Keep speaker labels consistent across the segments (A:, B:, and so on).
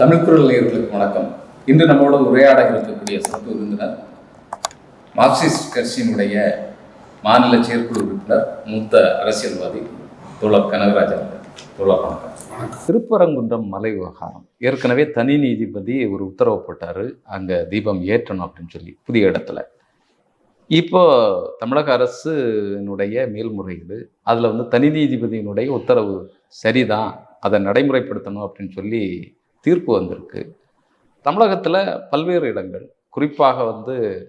A: தமிழ் குரல் நேயர்களுக்கு வணக்கம். இன்று நம்மளோட உரையாட இருக்கக்கூடிய சிறப்பு விருந்தினர் மார்க்சிஸ்ட் கட்சியினுடைய மாநில செயற்குழு உறுப்பினர் மூத்த அரசியல்வாதி தோழர் கனகராஜன் தோழர் வணக்கம். திருப்பரங்குன்றம் மலை விவகாரம். ஏற்கனவே தனி நீதிபதி ஒரு உத்தரவு போட்டாரு. அங்க தீபம் ஏற்றணும் அப்படின்னு சொல்லி புதிய இடத்துல. இப்போ தமிழக அரசுனுடைய மேல்முறையீடு அதில் வந்து தனி நீதிபதியினுடைய உத்தரவு சரிதான் அதை நடைமுறைப்படுத்தணும் அப்படின்னு சொல்லி தீர்ப்பு வந்திருக்கு. தமிழகத்தில் பல்வேறு இடங்கள் குறிப்பாக வந்து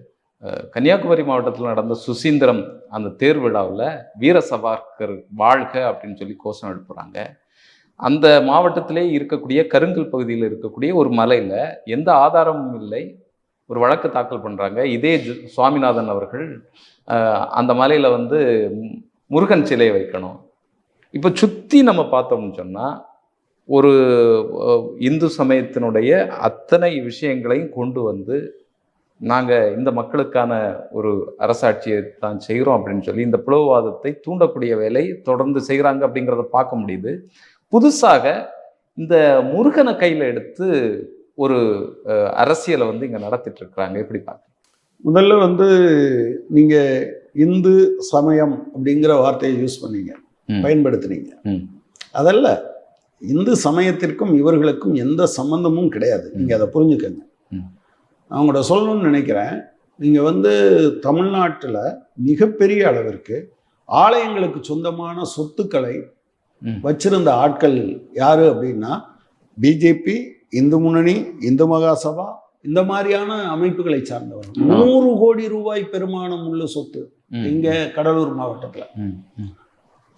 A: கன்னியாகுமரி மாவட்டத்தில் நடந்த சுசீந்திரம் அந்த தேர் விழாவில் வீர சவார்கர் வாழ்க அப்படின்னு சொல்லி கோஷம் எழுப்புகிறாங்க அந்த மாவட்டத்திலே இருக்கக்கூடிய கருங்கல் பகுதியில் இருக்கக்கூடிய ஒரு மலையில் எந்த ஆதாரமும் இல்லை. ஒரு வழக்கு தாக்கல் பண்ணுறாங்க இதே ஜு- சுவாமிநாதன் அவர்கள் அந்த மலையில் வந்து முருகன் சிலையை வைக்கணும். இப்போ சுற்றி நம்ம பார்த்தோம்னு சொன்னால் ஒரு இந்து சமயத்தினுடைய அத்தனை விஷயங்களையும் கொண்டு வந்து நாங்கள் இந்த மக்களுக்கான ஒரு அரசாட்சியை தான் செய்கிறோம் அப்படின்னு சொல்லி இந்த பிளவுவாதத்தை தூண்டக்கூடிய வேலை தொடர்ந்து செய்கிறாங்க அப்படிங்கிறத பார்க்க முடியுது. புதுசாக இந்த முருகனை கையில் எடுத்து ஒரு அரசியலை வந்து இங்கே நடத்திட்டு இருக்கிறாங்க எப்படி பார்க்க?
B: முதல்ல வந்து நீங்க இந்து சமயம் அப்படிங்கிற வார்த்தையை யூஸ் பண்ணீங்க. பயன்படுத்துனீங்க. அதல்ல இந்து சமயத்திற்கும் இவர்களுக்கும் எந்த சம்பந்தமும் கிடையாது நீங்க அதை புரிஞ்சுக்கங்க உங்கள்ட்ட சொல்லணும்னு நினைக்கிறேன் நீங்க வந்து தமிழ்நாட்டுல மிகப்பெரிய அளவிற்கு ஆலயங்களுக்கு சொந்தமான சொத்துக்களை. வச்சிருந்த ஆட்கள் யாரு அப்படின்னா பிஜேபி இந்து முன்னணி இந்து மகாசபா இந்த மாதிரியான அமைப்புகளை சார்ந்தவர்கள்
A: ம்.
B: நூறு கோடி ரூபாய் பெருமானம் உள்ள சொத்து. இங்க கடலூர் மாவட்டத்துல.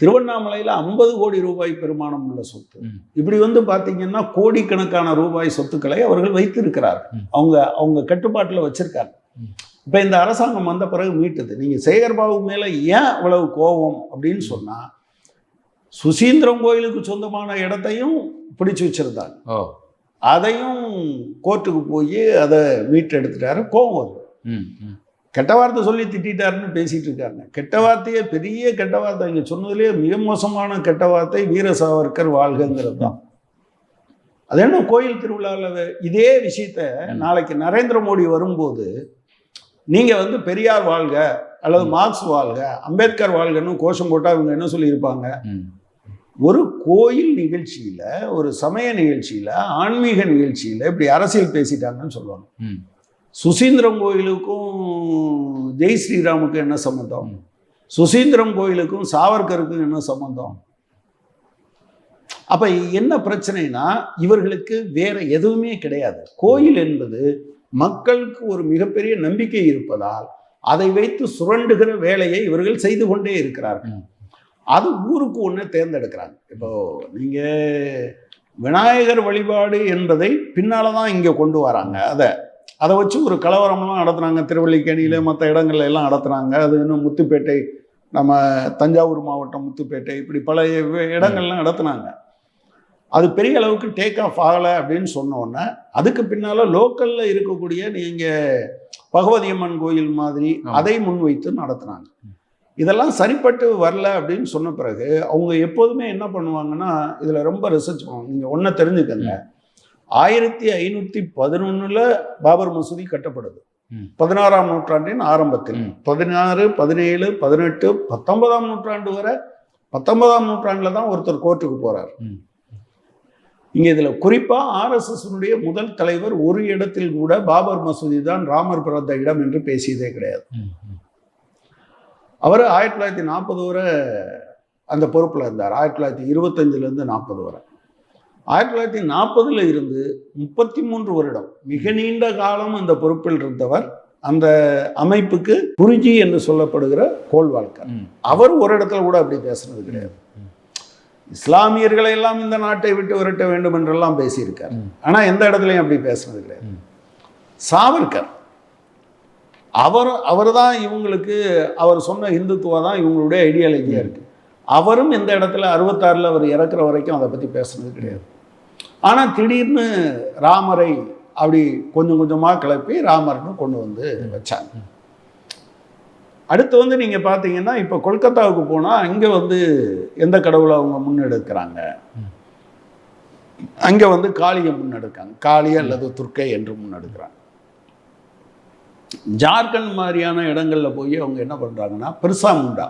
B: திருவண்ணாமலையில ஐம்பது கோடி ரூபாய் பெருமானம் உள்ள சொத்து. இப்படி வந்து பாத்தீங்கன்னா கோடிக்கணக்கான ரூபாய் சொத்துக்களை அவர்கள் வைத்திருக்கிறார்கள்
A: ம்.
B: அவங்க அவங்க கட்டுப்பாட்டுல வச்சிருக்காங்க. இப்ப இந்த அரசாங்கம் வந்த பிறகு மீட்டுது நீங்க சேகர்பாபு மேல ஏன் அவ்வளவு கோபம் அப்படின்னு சொன்னா சுசீந்திரம் கோயிலுக்கு சொந்தமான இடத்தையும் பிடிச்சு வச்சிருந்தாங்க அதையும் கோர்ட்டுக்கு போய் அதை மீட்டு எடுத்துட்டாரு கோபம் வருது. கெட்ட வார்த்தை சொல்லி திட்டாருன்னு பேசிட்டு இருக்காங்க. கெட்ட வார்த்தையே பெரிய கெட்ட வார்த்தை. இங்க சொன்னதுலேயே மிக மோசமான கெட்ட வார்த்தை வீர சாவர்கர் வாழ்கங்கிறது தான். அது என்ன கோயில் திருவிழாவில் இதே விஷயத்த நாளைக்கு நரேந்திர மோடி வரும்போது நீங்க வந்து பெரியார் வாழ்க அல்லது மார்க்ஸ் வாழ்க அம்பேத்கர் வாழ்கன்னு கோஷம் போட்டா இவங்க என்ன சொல்லியிருப்பாங்க. ஒரு கோயில் நிகழ்ச்சியில ஒரு சமய நிகழ்ச்சியில ஆன்மீக நிகழ்ச்சியில இப்படி அரசியல் பேசிட்டாங்கன்னு சொல்லுவாங்க. சுசீந்திரம் கோயிலுக்கும் ஜெய் ஸ்ரீராமுக்கும் என்ன சம்பந்தம்?
A: ம்.
B: சுசீந்திரம் கோயிலுக்கும் சாவர்கருக்கும் என்ன சம்பந்தம்? அப்ப என்ன பிரச்சனைனா இவர்களுக்கு வேற எதுவுமே கிடையாது. கோயில் என்பது மக்களுக்கு ஒரு மிகப்பெரிய நம்பிக்கை இருப்பதால் அதை வைத்து சுரண்டுகிற வேலையை இவர்கள் செய்து கொண்டே இருக்கிறார்கள். அது ஊருக்கு ஒன்று தேர்ந்தெடுக்கிறாங்க. இப்போ நீங்க விநாயகர் வழிபாடு என்பதை பின்னால தான் இங்க கொண்டு வராங்க. அதை அதை வச்சு ஒரு கலவரம்லாம் நடத்துனாங்க. திருவல்லிக்கேணியில மற்ற இடங்கள்ல எல்லாம் நடத்துனாங்க. அது இன்னும் முத்துப்பேட்டை நம்ம தஞ்சாவூர் மாவட்டம் முத்துப்பேட்டை இப்படி பல இடங்கள்லாம் நடத்துனாங்க. அது பெரிய அளவுக்கு டேக் ஆஃப் ஆகலை அப்படின்னு சொன்ன உடனே அதுக்கு பின்னால லோக்கல்ல இருக்கக்கூடிய நீங்க பகவதி அம்மன் கோயில் மாதிரி. அதை முன்வைத்து நடத்துனாங்க. இதெல்லாம் சரிப்பட்டு வரல அப்படின்னு சொன்ன பிறகு அவங்க எப்போதுமே என்ன பண்ணுவாங்கன்னா இதுல ரொம்ப ரிசர்ச் பண்ணுவாங்க. நீங்க ஒன்றை தெரிஞ்சுக்கங்க. ஆயிரத்தி ஐநூத்தி பதினொன்னுல பாபர் மசூதி கட்டப்படுது. பதினாறாம் நூற்றாண்டின் ஆரம்பத்தில். பதினாறு பதினேழு பதினெட்டு பத்தொன்பதாம் நூற்றாண்டு வரை பத்தொன்பதாம் நூற்றாண்டுல தான் ஒருத்தர் கோர்ட்டுக்கு போறார்
A: ம்.
B: இங்க இதுல குறிப்பா ஆர்எஸ்எஸ்னுடைய முதல் தலைவர் ஒரு இடத்தில் கூட பாபர் மசூதி தான் ராமர் பிறந்த இடம் என்று பேசியதே கிடையாது. அவர் ஆயிரத்தி தொள்ளாயிரத்தி நாற்பது வரை அந்த பொறுப்பில் இருந்தார் ஆயிரத்தி தொள்ளாயிரத்தி இருபத்தஞ்சிலேருந்து நாற்பது வரை ஆயிரத்தி தொள்ளாயிரத்தி நாற்பதுல இருந்து முப்பத்தி மூன்று வருடம் மிக நீண்ட காலம் அந்த பொறுப்பில் இருந்தவர் அந்த அமைப்புக்கு குருஜி என்று சொல்லப்படுகிற கோல்வால்கர். அவர் ஒரு இடத்துல கூட அப்படி பேசுனது கிடையாது. இஸ்லாமியர்களை எல்லாம் இந்த நாட்டை விட்டு விரட்ட வேண்டும் என்றெல்லாம் பேசியிருக்கார்
A: ம்.
B: ஆனா எந்த இடத்துலையும் அப்படி பேசுனது கிடையாது. சாவர்கர் அவர் அவர் தான் இவங்களுக்கு அவர் சொன்ன இந்துத்துவா தான் இவங்களுடைய ஐடியாலஜியா இருக்கு அவரும் இந்த இடத்துல அறுபத்தாறுல அவர் இறக்குற வரைக்கும் அதை பத்தி பேசுனது கிடையாது ஆனா திடீர்னு ராமரை அப்படி கொஞ்சம் கொஞ்சமா கிளப்பி ராமர்னு கொண்டு வந்து வச்சாங்க. அடுத்து வந்து நீங்க பாத்தீங்கன்னா இப்ப கொல்கத்தாவுக்கு போனா அங்க வந்து எந்த கடவுளை அவங்க முன்னெடுக்கிறாங்க? அங்கே வந்து காளியை முன்னெடுக்காங்க காளி அல்லது துர்க்கை என்று முன்னெடுக்கிறாங்க. ஜார்க்கண்ட் மாதிரியான இடங்கள்ல போய் அவங்க என்ன பண்ணுறாங்கன்னா பெருசா முண்டா.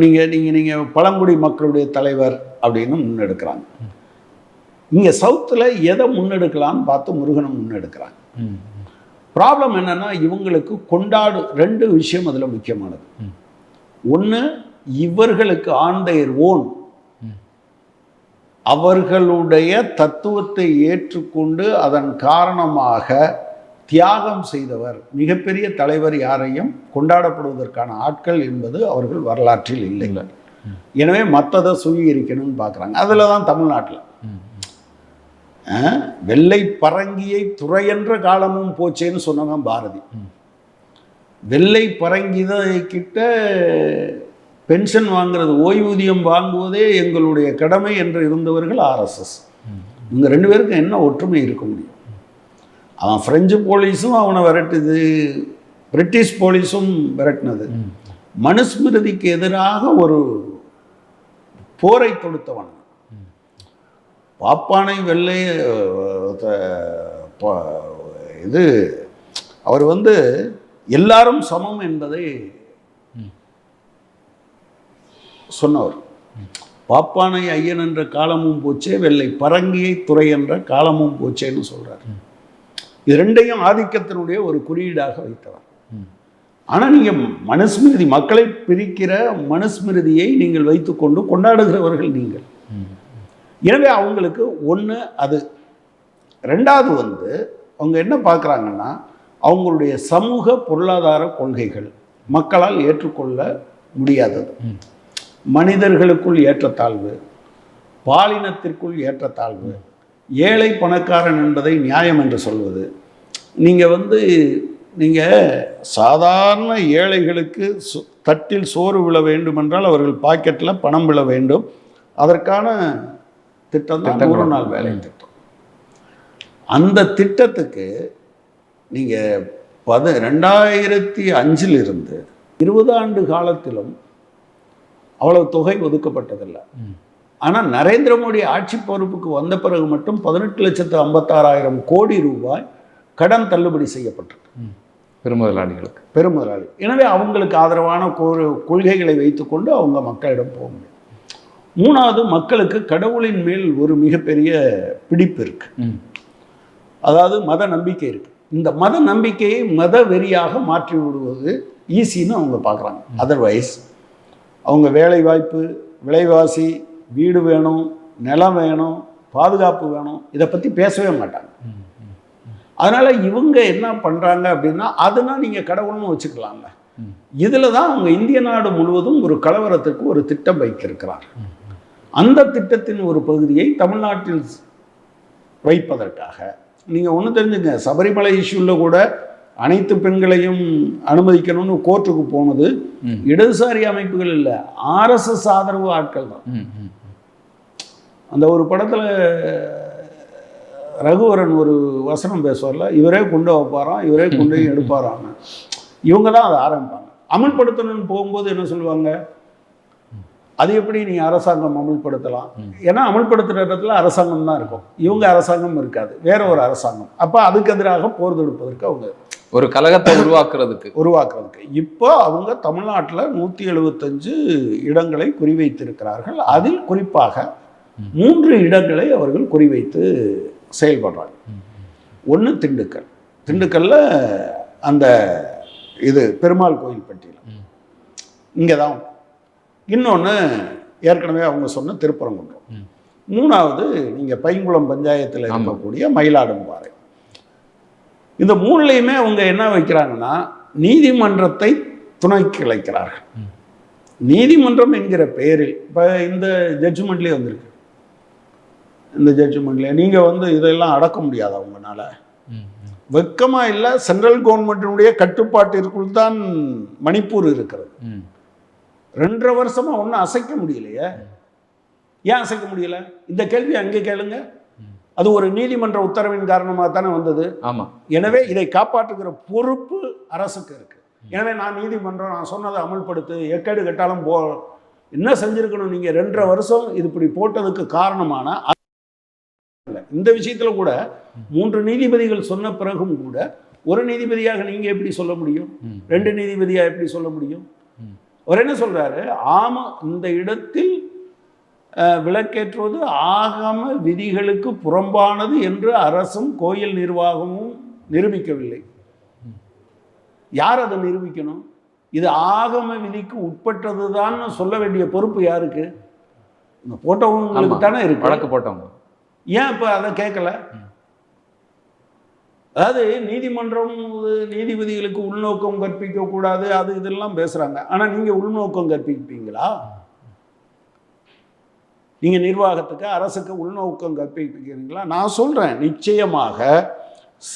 B: நீங்கள் நீங்கள் நீங்கள் பழங்குடி மக்களுடைய தலைவர் அப்படின்னு முன்னெடுக்கிறாங்க இங்கே சவுத்தில் எதை முன்னெடுக்கலாம்னு பார்த்து முருகனை முன்னெடுக்கிறாங்க ப்ராப்ளம் என்னன்னா இவங்களுக்கு கொண்டாடு ரெண்டு விஷயம் அதில் முக்கியமானது. ஒன்று இவர்களுக்கு ஆன் their ஓன். அவர்களுடைய தத்துவத்தை ஏற்றுக்கொண்டு அதன் காரணமாக தியாகம் செய்தவர் மிகப்பெரிய தலைவர் யாரையும் கொண்டாடப்படுவதற்கான ஆட்கள் என்பது அவர்கள் வரலாற்றில் இல்லை. எனவே மற்றதை சுவீகரிக்கணும்னு பார்க்குறாங்க. அதில் தான் தமிழ்நாட்டில் வெள்ளை பரங்கியை துறையன்ற காலமும் போச்சேன்னு சொன்னவன் பாரதி.
A: ம்.
B: வெள்ளை பரங்கிதை கிட்ட பென்ஷன் வாங்குறது ஓய்வூதியம் வாங்குவதே எங்களுடைய கடமை என்று இருந்தவர்கள் ஆர்எஸ்எஸ் இவங்க ரெண்டு பேருக்கும் என்ன ஒற்றுமை இருக்க முடியும்? அவன் ஃப்ரெஞ்சு போலீஸும் அவனை விரட்டுது பிரிட்டிஷ் போலீஸும் விரட்டினது. மனுஸ்மிருதிக்கு எதிராக ஒரு போரை தொடுத்தவன். பாப்பானை வெள்ளை இது அவர் வந்து எல்லாரும் சமம் என்பதை சொன்னவர். பாப்பானை ஐயன் என்ற காலமும் போச்சே வெள்ளை பரங்கியை துறை என்ற காலமும் போச்சேன்னு சொல்றார். இது ரெண்டையும் ஆதிக்கத்தினுடைய ஒரு குறியீடாக வைத்தவர். ஆனால் நீங்கள் மனுஸ்மிருதி மக்களை பிரிக்கிற மனுஸ்மிருதியை நீங்கள் வைத்துக்கொண்டு கொண்டாடுகிறவர்கள் நீங்கள். எனவே அவங்களுக்கு ஒன்று அது. ரெண்டாவது வந்து அவங்க என்ன பார்க்குறாங்கன்னா அவங்களுடைய சமூக பொருளாதார கொள்கைகள் மக்களால் ஏற்றுக்கொள்ள முடியாதது. மனிதர்களுக்குள் ஏற்றத்தாழ்வு பாலினத்திற்குள் ஏற்றத்தாழ்வு ஏழை பணக்காரன் என்பதை நியாயம் என்று சொல்வது. நீங்கள் வந்து நீங்கள் சாதாரண ஏழைகளுக்கு தட்டில் சோறு விழ வேண்டுமென்றால் அவர்கள் பாக்கெட்டில் பணம் விழ வேண்டும் அதற்கான திட்டம் தான். நூறு நாள் வேலை திட்டம் அந்த திட்டத்துக்கு நீங்கள் பத ரெண்டாயிரத்தி அஞ்சில் இருந்து இருபது ஆண்டு காலத்திலும் அவ்வளவு தொகை ஒதுக்கப்பட்டதில்லை. ஆனால் நரேந்திர மோடி ஆட்சி பொறுப்புக்கு வந்த பிறகு மட்டும் பதினெட்டு லட்சத்து ஐம்பத்தாறாயிரம் கோடி ரூபாய் கடன் தள்ளுபடி செய்யப்பட்டிருக்கு.
A: பெருமுதலாளிகளுக்கு.
B: பெருமுதலாளி. எனவே அவங்களுக்கு ஆதரவான கொள்கைகளை வைத்துக்கொண்டு அவங்க மக்களிடம் போக முடியும். மூணாவது மக்களுக்கு கடவுளின் மேல் ஒரு மிகப்பெரிய பிடிப்பு இருக்கு. அதாவது மத நம்பிக்கை இருக்கு. இந்த மத நம்பிக்கையை மத வெறியாக மாற்றி விடுவது ஈஸின்னு அவங்க பார்க்குறாங்க. அதர்வைஸ் அவங்க வேலை வாய்ப்பு விலைவாசி வீடு வேணும் நிலம் வேணும் பாதுகாப்பு வேணும் இதை பற்றி பேசவே மாட்டாங்க. அதனால இவங்க என்ன பண்ணுறாங்க அப்படின்னா அதுனா நீங்கள் கடவுள்னு வச்சுக்கலாம்ல. இதில் தான் அவங்க இந்திய நாடு முழுவதும் ஒரு கலவரத்துக்கு ஒரு திட்டம் வைத்திருக்கிறார் அந்த திட்டத்தின் ஒரு பகுதியை தமிழ்நாட்டில் வைப்பதற்காக நீங்கள் ஒன்று தெரிஞ்சுங்க சபரிமலை இஷ்யூவில் கூட அனைத்து பெண்களையும் அனுமதிக்கணும்னு கோர்ட்டுக்கு போனது. இடதுசாரி அமைப்புகள் இல்லை ஆர்எஸ்எஸ் ஆதரவு ஆட்கள் தான். அந்த ஒரு படத்தில் ரகுவரன் ஒரு வசனம் பேசுவார்ல இவரே கொண்டு வைப்பாராம் இவரே கொண்டு போய் எடுப்பாராம். இவங்க தான் அதை ஆரம்பிப்பாங்க. அமல்படுத்தணும்னு போகும்போது என்ன சொல்லுவாங்க? அது எப்படி நீ அரசாங்கம் அமல்படுத்தலாம்? ஏன்னா அமல்படுத்துகிற இடத்துல அரசாங்கம் தான் இருக்கும். இவங்க அரசாங்கம் இருக்காது. வேற ஒரு அரசாங்கம். அப்போ அதுக்கு எதிராக போர் தொடுப்பதற்கு அவங்க
A: ஒரு கழகத்தை உருவாக்குறதுக்கு.
B: உருவாக்குறதுக்கு. இப்போ அவங்க தமிழ்நாட்டில் நூற்றி எழுபத்தஞ்சு இடங்களை குறிவைத்திருக்கிறார்கள். அதில் குறிப்பாக மூன்று இடங்களை அவர்கள் குறிவைத்து செயல்படுறாங்க. ஒன்று திண்டுக்கல். திண்டுக்கல்ல அந்த இது பெருமாள் கோயில் பட்டியல். இங்கே தான் இன்னொன்று ஏற்கனவே அவங்க சொன்ன திருப்பரங்குன்றம். மூணாவது நீங்கள் பைங்குளம் பஞ்சாயத்தில். இருக்கக்கூடிய மயிலாடும்பாறை இந்த மூணுலையுமே அவங்க என்ன வைக்கிறாங்கன்னா நீதிமன்றத்தை துணைக்கு இழைக்கிறார்கள்.
A: ம்.
B: நீதிமன்றம் என்கிற பெயரில் இப்போ இந்த ஜட்ஜ்மெண்ட்லேயே வந்திருக்கு. இந்த ஜட்ஜ்மெண்ட்லேயே நீங்கள் வந்து இதெல்லாம் அடக்க முடியாது அவங்கனால
A: ம். ம்.
B: வெக்கமா இல்லை சென்ட்ரல் கவர்மெண்ட்டினுடைய கட்டுப்பாட்டிற்குள் தான் மணிப்பூர் இருக்கிறது. ரெண்டரை வருஷமா ஒன்றும் அசைக்க முடியலையே. ஏன் அசைக்க முடியல? இந்த கேள்வி அங்கே கேளுங்க. அது ஒரு நீதிமன்ற உத்தரவின் காரணமாக தானே வந்தது?
A: ஆமா.
B: எனவே இதை காப்பாற்றுகிற பொறுப்பு அரசுக்கு இருக்கு. எனவே நான் நீதிமன்றம் நான் சொன்னதை அமல்படுத்து எக்கேடு கட்டாலும் போ என்ன செஞ்சிருக்கணும் நீங்க? ரெண்டரை வருஷம் இது இப்படி போட்டதுக்கு காரணமான. இந்த விஷயத்துல கூட மூன்று நீதிபதிகள் சொன்ன பிறகும் கூட ஒரு நீதிபதியாக நீங்க எப்படி சொல்ல முடியும். ரெண்டு நீதிபதியா எப்படி சொல்ல முடியும். அவர் என்ன சொல்றாரு? ஆமா இந்த இடத்தில் விளக்கேற்றுவது ஆகம விதிகளுக்கு புறம்பானது என்று அரசும் கோயில் நிர்வாகமும் நிரூபிக்கவில்லை. யார் அதை நிரூபிக்கணும்? இது ஆகம விதிக்கு உட்பட்டதுதான் சொல்ல வேண்டிய பொறுப்பு யாருக்கு? போட்டவங்களுக்கு. தானே இருக்கு.
A: வழக்கு போட்டவங்க.
B: ஏன் இப்போ அதை கேட்கல? அதாவது நீதிமன்றம் நீதிபதிகளுக்கு உள்நோக்கம் கற்பிக்க கூடாது அது இதெல்லாம் பேசுறாங்க. ஆனா நீங்க உள்நோக்கம் கற்பிப்பீங்களா? நீங்க நிர்வாகத்துக்கு அரசுக்கு உள்நோக்கம் கற்பிக்கிறீங்களா? நான் சொல்றேன் நிச்சயமாக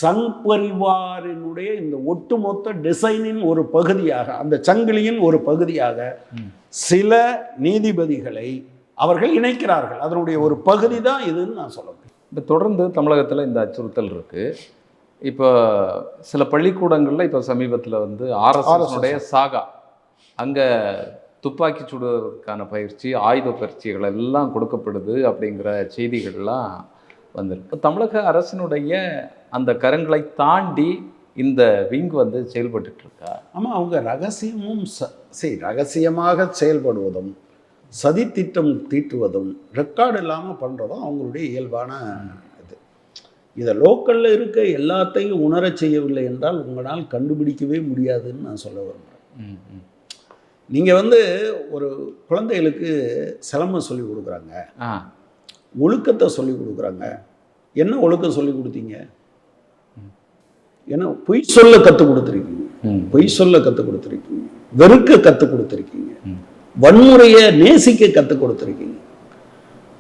B: சங் பரிவாரினுடைய இந்த ஒட்டுமொத்த டிசைனின் ஒரு பகுதியாக அந்த சங்கிலியின் ஒரு பகுதியாக. சில நீதிபதிகளை அவர்கள் இணைக்கிறார்கள். அதனுடைய ஒரு பகுதி தான் இதுன்னு நான் சொல்ல முடியும்.
A: இப்போ தொடர்ந்து தமிழகத்தில் இந்த அச்சுறுத்தல் இருக்கு. இப்போ சில பள்ளிக்கூடங்களில் இப்போ சமீபத்தில் வந்து ஆர்எஸ்எஸ்னுடைய சாகா அங்கே துப்பாக்கி சுடுவதற்கான பயிற்சி ஆயுத பயிற்சிகள் எல்லாம் கொடுக்கப்படுது அப்படிங்கிற செய்திகள்லாம் வந்திருக்கு. தமிழக அரசினுடைய அந்த கரங்களை தாண்டி இந்த விங் வந்து செயல்பட்டுட்டு இருக்கா?
B: ஆமா அவங்க ரகசியமும் ச சரி ரகசியமாக செயல்படுவதும் சதித்திட்டம் தீட்டுவதும் ரெக்கார்டு இல்லாமல் பண்ணுறதும் அவங்களுடைய இயல்பான இது. இதை லோக்கலில் இருக்க எல்லாத்தையும் உணரச் செய்யவில்லை என்றால் உங்களால் கண்டுபிடிக்கவே முடியாதுன்னு நான் சொல்ல விரும்புகிறேன். நீங்கள் வந்து ஒரு குழந்தைகளுக்கு சிலம்பம் சொல்லி கொடுக்குறாங்க. ஒழுக்கத்தை சொல்லி கொடுக்குறாங்க. என்ன ஒழுக்கம் சொல்லி கொடுத்தீங்க? என்ன பொய் சொல்ல கற்றுக் கொடுத்துருக்கீங்க. பொய் சொல்ல கற்றுக் கொடுத்துருக்கீங்க. வெறுக்க கற்றுக் கொடுத்துருக்கீங்க. வன்முறையை நேசிக்க கற்றுக் கொடுத்துருக்கீங்க.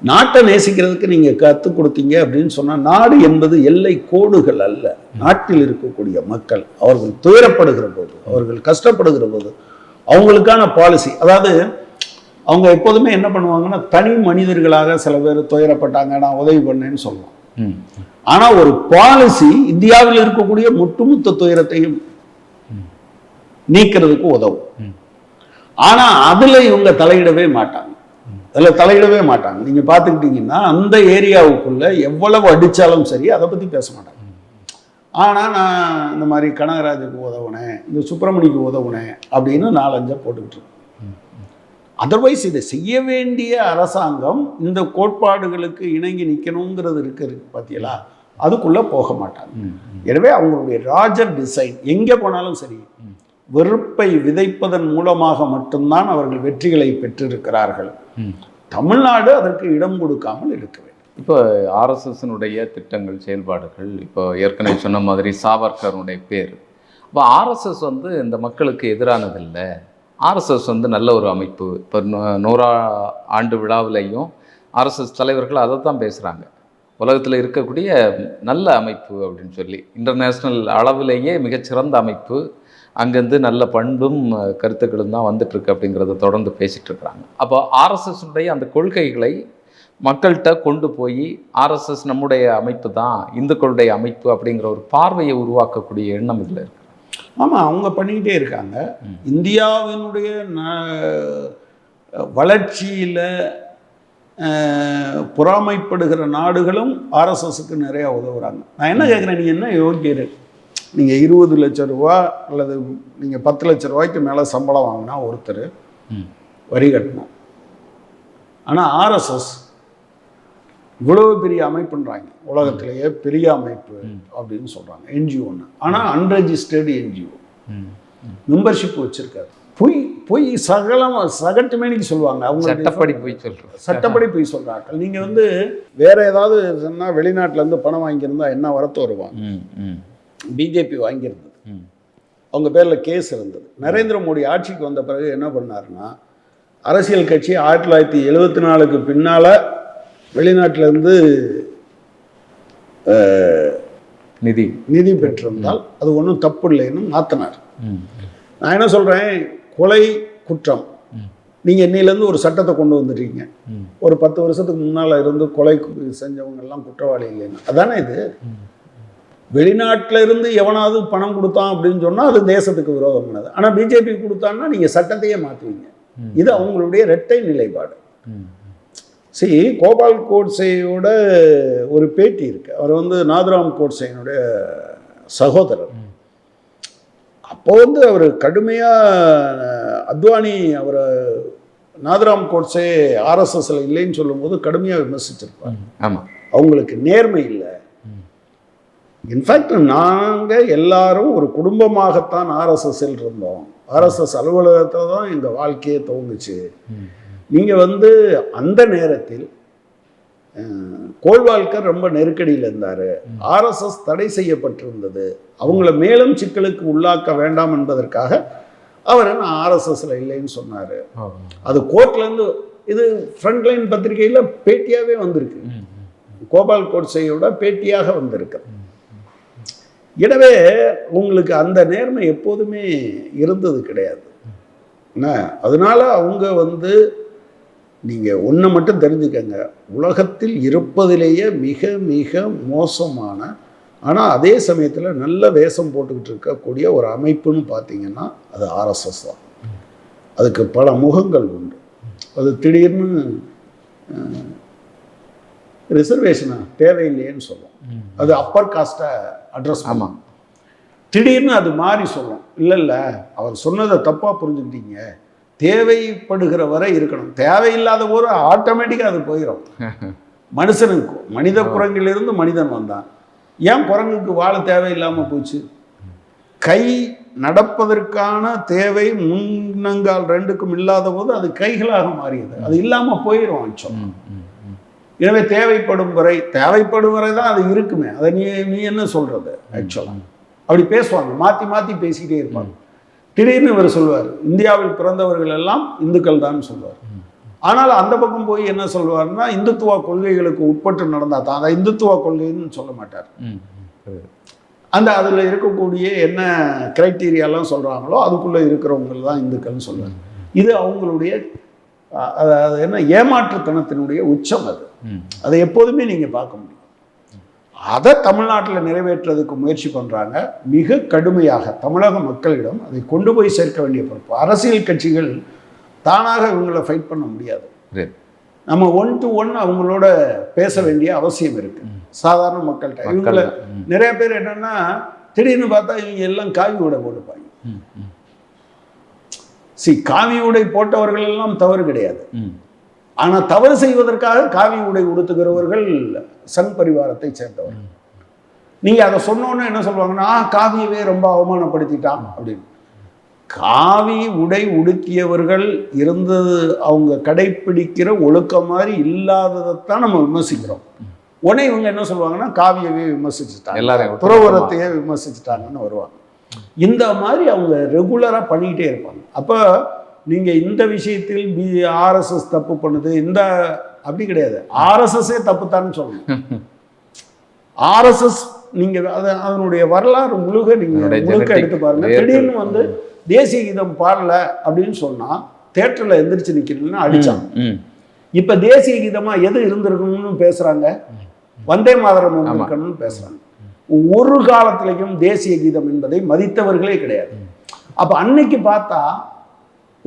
B: நாட்டை நேசிக்கிறதுக்கு நீங்க கற்றுக் கொடுத்தீங்க அப்படின்னு சொன்னா நாடு என்பது எல்லை கோடுகள் அல்ல. நாட்டில் இருக்கக்கூடிய மக்கள் அவர்கள் துயரப்படுகிற போது அவர்கள் கஷ்டப்படுகிற போது அவங்களுக்கான பாலிசி அதாவது அவங்க எப்போதுமே என்ன பண்ணுவாங்கன்னா தனி மனிதர்களாக சில பேர் துயரப்பட்டாங்க நான் உதவி பண்ணேன்னு சொல்லலாம்
A: ம்.
B: ஆனா ஒரு பாலிசி இந்தியாவில் இருக்கக்கூடிய ஒட்டுமொத்த துயரத்தையும் நீக்கிறதுக்கு உதவும். ஆனா அதுல இவங்க தலையிடவே மாட்டாங்க. அதுல தலையிடவே மாட்டாங்க. நீங்க பார்த்துக்கிட்டீங்கன்னா அந்த ஏரியாவுக்குள்ள எவ்வளவு அடிச்சாலும் சரி அதை பத்தி பேச மாட்டாங்க. ஆனா நான் இந்த மாதிரி கனகராஜுக்கு உதவுனேன் இந்த சுப்பிரமணிக்கு உதவுனேன் அப்படின்னு நாலஞ்சா போட்டுக்கிட்டு இருக்கேன். அதர்வைஸ் இதை செய்ய வேண்டிய அரசாங்கம் இந்த கோட்பாடுகளுக்கு இணங்கி நிற்கணுங்கிறது இருக்கு இருக்கு பார்த்தீங்களா அதுக்குள்ள போக மாட்டாங்க. எனவே அவங்களுடைய ராஜர் டிசைன் எங்கே போனாலும் சரி வெறுப்பை விதைப்பதன் மூலமாக மட்டும்தான் அவர்கள் வெற்றிகளை பெற்றிருக்கிறார்கள். தமிழ்நாடு அதற்கு இடம் கொடுக்காமல் இருக்க வேண்டும்.
A: இப்போ ஆர்எஸ்எஸ்னுடைய திட்டங்கள் செயல்பாடுகள் இப்போ ஏற்கனவே சொன்ன மாதிரி சாவர்கருடைய பேர். இப்போ ஆர்எஸ்எஸ் வந்து இந்த மக்களுக்கு எதிரானதில்லை. ஆர்எஸ்எஸ் வந்து நல்ல ஒரு அமைப்பு. இப்போ நூ- நூறா ஆண்டு விழாவிலையும் ஆர்எஸ்எஸ் தலைவர்கள் அதை தான் பேசுகிறாங்க உலகத்தில் இருக்கக்கூடிய நல்ல அமைப்பு அப்படின்னு சொல்லி. இன்டர்நேஷ்னல் அளவிலேயே மிகச்சிறந்த அமைப்பு. அங்கேருந்து நல்ல பண்பும் கருத்துக்களும் தான் வந்துட்டுருக்கு அப்படிங்கிறத தொடர்ந்து பேசிகிட்டு இருக்கிறாங்க. அப்போ ஆர்எஸ்எஸ்னுடைய அந்த கொள்கைகளை மக்கள்கிட்ட கொண்டு போய் ஆர்எஸ்எஸ் நம்முடைய அமைப்பு தான் இந்துக்களுடைய அமைப்பு அப்படிங்கிற ஒரு பார்வையை உருவாக்கக்கூடிய எண்ணம் இதில் இருக்கு.
B: ஆமா அவங்க பண்ணிக்கிட்டே இருக்காங்க. இந்தியாவினுடைய ந- வளர்ச்சியில பொறாமைப்படுகிற நாடுகளும் ஆர்எஸ்எஸ்க்கு நிறைய உதவுறாங்க. நான் என்ன கேட்குறேன் நீங்க என்ன யோகியர் நீங்க இருபது லட்சம் ரூபா அல்லது நீங்க பத்து லட்ச ரூபாய்க்கு மேல சம்பளம் வாங்கினா ஒருத்தர். வரி கட்டணும். ஆனா ஆர்எஸ்எஸ் இவ்வளவு பெரிய அமைப்புன்றாங்க. உலகத்திலேயே பெரிய அமைப்பு. அப்படின்னு சொல்றாங்க. என்ஜிஓன்னு ஆனா அன்ரெஜிஸ்டர்டு என்ஜிஓ மெம்பர்ஷிப் வச்சிருக்காரு. பொய் பொய் சகலம் சகட்டு மேனிக்கு சொல்லுவாங்க. அவங்க
A: சட்டப்படி போய் சொல்கிறோம்
B: சட்டப்படி பொய் சொல்றாங்க நீங்க வந்து வேற ஏதாவது சொன்னா வெளிநாட்டுல இருந்து பணம் வாங்கியிருந்தா என்ன வரத்து வருவாங்க? பிஜேபி வாங்கியிருந்தது. அவங்க பேர்ல கேஸ் இருந்தது. நரேந்திர மோடி ஆட்சிக்கு வந்த பிறகு என்ன பண்ணாருன்னா அரசியல் கட்சி ஆயிரத்தி தொள்ளாயிரத்தி எழுபத்தி நாலுக்கு பின்னால வெளிநாட்டுல இருந்து
A: நிதி.
B: நிதி பெற்றிருந்தால் அது ஒன்றும் தப்பு இல்லைன்னு மாத்தினார்.
A: ம்.
B: நான் என்ன சொல்றேன்? கொலை குற்றம்.
A: ம்.
B: நீங்க இன்னையிலேருந்து ஒரு சட்டத்தை கொண்டு வந்துட்டீங்க. ஒரு பத்து வருஷத்துக்கு முன்னால இருந்து கொலை செஞ்சவங்க எல்லாம் குற்றவாளி இல்லைன்னு. அதானே இது. வெளிநாட்டுல இருந்து எவனாவது பணம் கொடுத்தான் அப்படின்னு சொன்னா அது தேசத்துக்கு விரோதமானது. ஆனா பிஜேபி கொடுத்தான்னா நீங்க சட்டத்தையே மாத்துவீங்க. இது அவங்களுடைய இரட்டை நிலைப்பாடு. சரி கோபால் கோட்சேயோட ஒரு பேட்டி இருக்கு. அவர் வந்து நாதராம் கோட்சேனுடைய சகோதரர். அப்போ வந்து அவர் கடுமையாக அத்வானி அவரை நாதராம் கோட்சே ஆர்எஸ்எஸ்ல இல்லைன்னு சொல்லும்போது கடுமையாக விமர்சிச்சிருப்பார்.
A: ஆமா.
B: அவங்களுக்கு நேர்மை இல்லை. இன்ஃபேக்ட் நாங்கள் எல்லாரும் ஒரு குடும்பமாகத்தான் ஆர்எஸ்எஸ்ஸில் இருந்தோம். ஆர்எஸ்எஸ் அலுவலகத்தில் தான் எங்கள் வாழ்க்கையே துவங்குச்சு நீங்கள் வந்து அந்த நேரத்தில் கோல்வால்கர் ரொம்ப நெருக்கடியில் இருந்தார். ஆர்எஸ்எஸ் தடை செய்யப்பட்டிருந்தது. அவங்கள மேலும் சிக்கலுக்கு உள்ளாக்க வேண்டாம் என்பதற்காக அவர் நான் ஆர்எஸ்எஸ்ல இல்லைன்னு சொன்னார். அது கோர்ட்லேருந்து இது ஃப்ரண்ட்லைன் பத்திரிகையில் பேட்டியாகவே வந்திருக்கு. கோபால் கோட்சையோட பேட்டியாக வந்திருக்கு. எனவே உங்களுக்கு அந்த நேர்மை எப்போதுமே இருந்தது கிடையாது. என்ன? அதனால அவங்க வந்து நீங்கள் ஒன்று மட்டும் தெரிஞ்சுக்கங்க. உலகத்தில் இருப்பதிலேயே மிக மிக மோசமான ஆனால் அதே சமயத்தில் நல்ல வேஷம் போட்டுக்கிட்டு இருக்கக்கூடிய ஒரு அமைப்புன்னு பார்த்தீங்கன்னா அது ஆர்எஸ்எஸ் தான். அதுக்கு பல முகங்கள் உண்டு. அது திடீர்னு ரிசர்வேஷனா தேவையில்லையேன்னு சொல்லும். அது அப்பர் காஸ்ட்டை அட்ரஸ்
A: ஆமா.
B: திடீர்னு அது மாறி சொல்லும். இல்லை இல்லை அவர் சொன்னதை தப்பாக புரிஞ்சுக்கிட்டீங்க. தேவைப்படுகிற வரை இருக்கணும். தேவையில்லாத போது ஆட்டோமேட்டிக்காக அது போயிடும் மனுஷனுக்கு மனித குரங்கிலிருந்து மனிதன் வந்தான். ஏன் குரங்குக்கு வாழ தேவையில்லாமல் போச்சு? கை நடப்பதற்கான தேவை முன்னங்கால் ரெண்டுக்கும் இல்லாத போது அது கைகளாக மாறியது. அது இல்லாமல் போயிடும் ஆக்சுவல் எனவே தேவைப்படும் வரை தேவைப்படும் வரை தான் அது இருக்குமே. அதை நீ நீ என்ன சொல்றது? ஆக்சுவலாக அப்படி பேசுவாங்க. மாற்றி மாற்றி பேசிக்கிட்டே இருப்பாங்க. திடீர்னு இவர் சொல்வார் இந்தியாவில் பிறந்தவர்கள் எல்லாம் இந்துக்கள் தான் சொல்வார். ஆனால் அந்த பக்கம் போய் என்ன சொல்வார்னா இந்துத்துவ கொள்கைகளுக்கு உட்பட்டு நடந்தா தான் அதை இந்துத்துவ கொள்கைன்னு சொல்ல மாட்டார். அந்த அதில் இருக்கக்கூடிய என்ன கிரைட்டீரியாலாம் சொல்கிறாங்களோ அதுக்குள்ளே இருக்கிறவங்க தான் இந்துக்கள்னு சொல்லுவாங்க இது அவங்களுடைய அதாவது என்ன ஏமாற்றுத்தனத்தினுடைய உச்சம் அது. அதை எப்போதுமே நீங்கள் பார்க்க முடியும். அதை தமிழ்நாட்டில் நிறைவேற்றுறதுக்கு முயற்சி பண்ணுறாங்க மிக கடுமையாக தமிழக மக்களிடம் அதை கொண்டு போய் சேர்க்க வேண்டிய பொறுப்பு. அரசியல் கட்சிகள் தானாக இவங்களை ஃபைட் பண்ண முடியாது. நம்ம ஒன் டு ஒன் அவங்களோட பேச வேண்டிய அவசியம் இருக்கு. சாதாரண மக்கள்கிட்ட. இவங்கள நிறைய பேர் என்னன்னா திடீர்னு பார்த்தா இவங்க எல்லாம் காவி உடை போட்டுப்பாங்க. சி காவி உடை போட்டவர்கள் எல்லாம் தவறு கிடையாது. ஆனா தவறு செய்வதற்காக காவி உடை உடுத்துகிறவர்கள் சங் பரிவாரத்தை சேர்ந்தவர். நீங்க அதை சொன்னோன்னே என்ன சொல்லுவாங்கன்னா "ஆ, காவியவே ரொம்ப அவமானப்படுத்திட்டான் அப்படின்னு. காவி உடை உடுத்தியவர்கள் இருந்தது அவங்க கடைப்பிடிக்கிற ஒழுக்கம் மாதிரி இல்லாததைத்தான் நம்ம விமர்சிக்கிறோம். உடனே இவங்க என்ன சொல்லுவாங்கன்னா காவியவே விமர்சிச்சுட்டாங்க.
A: எல்லாரையும்
B: துறவரத்தையே விமர்சிச்சுட்டாங்கன்னு வருவாங்க. இந்த மாதிரி அவங்க ரெகுலராக பண்ணிக்கிட்டே இருப்பாங்க. அப்போ நீங்கள் இந்த விஷயத்தில் பி ஆர்எஸ்எஸ் தப்பு பண்ணுது இந்த அப்படி கிடையாது. ஆர்எஸ்எஸ்ஸே தப்பு சொல்லணும். ஆர்எஸ்எஸ் நீங்கள் அதை அதனுடைய வரலாறு முழுக நீங்கள் முழுக்க எடுத்து பாருங்க. திடீர்னு வந்து தேசிய கீதம் பாடல அப்படின்னு சொன்னால் தேட்டரில் எந்திரிச்சு நிற்கணும்னு அடிச்சாங்க இப்ப தேசிய கீதமா எது இருந்திருக்கணும்னு பேசுறாங்க? வந்தே மாதரம் இருந்திருக்கணும்னு பேசுறாங்க. ஒரு காலத்திலையும் தேசிய கீதம் என்பதை மதித்தவர்களே கிடையாது. அப்ப அன்னைக்கு பார்த்தா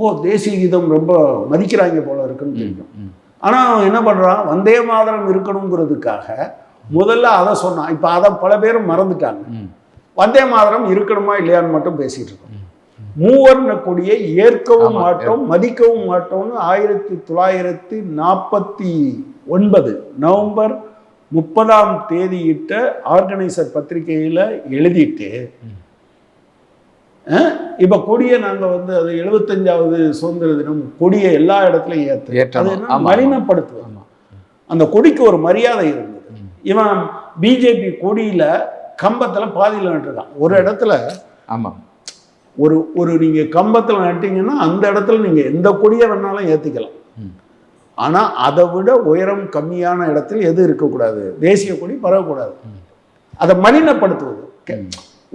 B: ஓ தேசிய கீதம் ரொம்ப மதிக்கிறாங்க போல இருக்குன்னு தெரியும். ஆனா அவன் என்ன பண்றான் வந்தே மாதரம் இருக்கணுங்கிறதுக்காக முதல்ல அதை சொன்னான் இப்ப அதை பல பேரும் மறந்துட்டாங்க. வந்தே மாதரம் இருக்கணுமா இல்லையான்னு மட்டும் பேசிட்டு இருக்கோம். மூவர்ண கொடியை ஏற்கவும் மாட்டோம் மதிக்கவும் மாட்டோம்னு ஆயிரத்தி தொள்ளாயிரத்தி நாற்பத்தி ஒன்பது நவம்பர் முப்பதாம் தேதியிட்ட ஆர்கனைசர் பத்திரிகையில் எழுதிட்டு இப்ப கொடியை நாங்க வந்து அது எழுபத்தஞ்சாவது சுதந்திர தினம் கொடியை எல்லா இடத்துலையும் ஏற்று
A: ஆமா.
B: அந்த கொடிக்கு ஒரு மரியாதை இருந்தது. இவன் பிஜேபி கொடியில கம்பத்துல பாதியில நட்டுருக்கான் ஒரு இடத்துல
A: ஆமா.
B: ஒரு ஒரு நீங்க கம்பத்துல நட்டீங்கன்னா அந்த இடத்துல நீங்க எந்த கொடியை வேணாலும் ஏத்திக்கலாம்.
A: ம்.
B: ஆனா அதை விட உயரம் கம்மியான இடத்தில் எது இருக்கக்கூடாது? தேசிய கொடி பரவக்கூடாது. அதை மலினப்படுத்துவது.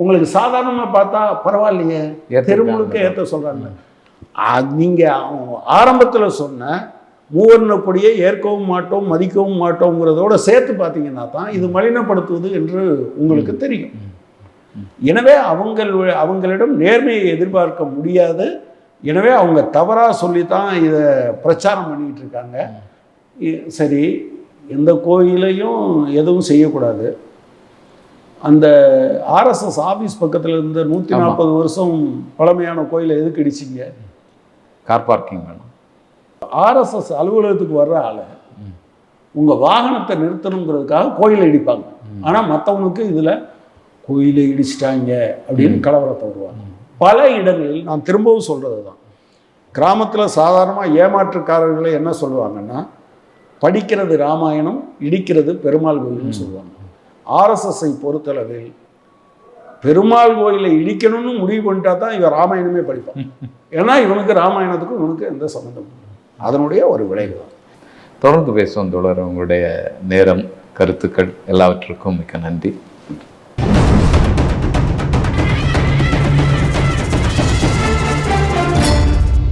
B: உங்களுக்கு சாதாரணமா பார்த்தா பரவாயில்லையே. தெருமுழுக்க ஏத்த சொல்றாங்க. அது நீங்க அவன் ஆரம்பத்துல சொன்ன மூவர்ண கொடியை ஏற்கவும் மாட்டோம் மதிக்கவும் மாட்டோங்கிறதோட சேர்த்து பார்த்தீங்கன்னா தான் இது மலினப்படுத்துவது என்று உங்களுக்கு தெரியும். எனவே அவங்கள் அவங்களிடம் நேர்மையை எதிர்பார்க்க முடியாது. எனவே அவங்க தவறாக சொல்லி தான் இதை பிரச்சாரம் பண்ணிக்கிட்டு இருக்காங்க. சரி எந்த கோயிலையும் எதுவும் செய்யக்கூடாது. அந்த ஆர்எஸ்எஸ் ஆஃபீஸ் பக்கத்தில் இருந்த நூற்றி. நாற்பது வருஷம் பழமையான கோயிலை எதுக்கு இடிச்சிங்க?
A: கார் பார்க்கிங் வேணும்.
B: ஆர்எஸ்எஸ் அலுவலகத்துக்கு வர்ற ஆளை உங்கள் வாகனத்தை நிறுத்தணுங்கிறதுக்காக கோயிலை இடிப்பாங்க. ஆனால் மற்றவனுக்கு இதில் கோயிலை இடிச்சிட்டாங்க அப்படின்னு கலவரத்தை வருவாங்க பல இடங்களில் நான் திரும்பவும் சொல்கிறது தான் கிராமத்தில் சாதாரணமாக ஏமாற்றுக்காரர்களை என்ன சொல்லுவாங்கன்னா படிக்கிறது ராமாயணம் இடிக்கிறது பெருமாள் கோயில்னு சொல்லுவாங்க. ஆர்எஸ்எஸ்ஐ பொறுத்தளவில் பெருமாள் கோயிலை இடிக்கணும்னு முடிவு பண்ணிட்டா தான் இவன் ராமாயணமே படிப்பான். ஏன்னா இவனுக்கு ராமாயணத்துக்கும் இவனுக்கு எந்த சம்மந்தம். அதனுடைய ஒரு விளைவு தான்.
A: தொடர்ந்து பேசுவோம் தொடர் உங்களுடைய நேரம் கருத்துக்கள் எல்லாவற்றுக்கும் மிக்க நன்றி.